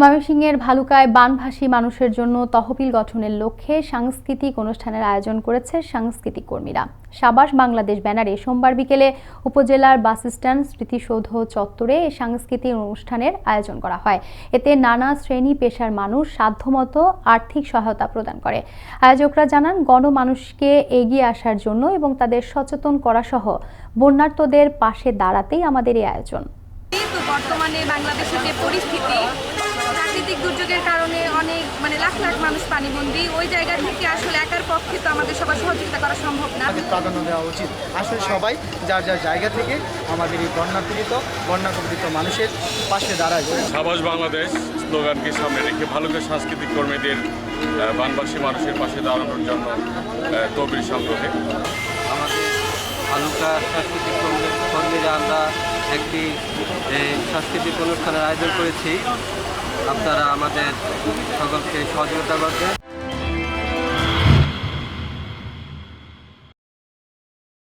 ময়মনসিংহের ভালুকায় বানভাসী মানুষের জন্য তহবিল গঠনের লক্ষ্যে সাংস্কৃতিক অনুষ্ঠানের আয়োজন করেছে সাংস্কৃতিক কর্মীরা। সাবাস বাংলাদেশ ব্যানারে সোমবার বিকেলে উপজেলার বাসস্ট্যান্ড স্মৃতিসৌধ চত্বরে এই সাংস্কৃতিক অনুষ্ঠানের আয়োজন করা হয়। এতে নানা শ্রেণি পেশার মানুষ সাধ্যমতো আর্থিক সহায়তা প্রদান করে। আয়োজকরা জানান, গণমানুষকে এগিয়ে আসার জন্য এবং তাদের সচেতন করা সহ বন্যার্তদের পাশে দাঁড়াতেই আমাদের এই আয়োজন। বর্তমানে বাংলাদেশের যে পরিস্থিতি মানে লাখ লাখ মানুষ পানিবন্দী। ওই জায়গা থেকে আসলে একার পক্ষে তো আমাদের সবার সহযোগিতা করা সম্ভব না। প্রাধান্য দেওয়া উচিত। আসলে সবাই যার যার জায়গা থেকে আমাদের এই বন্যাপীড়িত বন্যাকবলিত মানুষের পাশে দাঁড়ায়। সাবাস বাংলাদেশ স্লোগানকে সামনে রেখে ভালুকা সাংস্কৃতিক কর্মীদের বানবাসী মানুষের পাশে দাঁড়ানোর জন্য তহবিল সংগ্রহে। আমাদের ভালুকা সাংস্কৃতিক কর্মী- কর্মীরা আমরা একটি সাংস্কৃতিক অনুষ্ঠানের আয়োজন করেছি। আপনারা আমাদের সকলকে সহযোগিতা করবেন।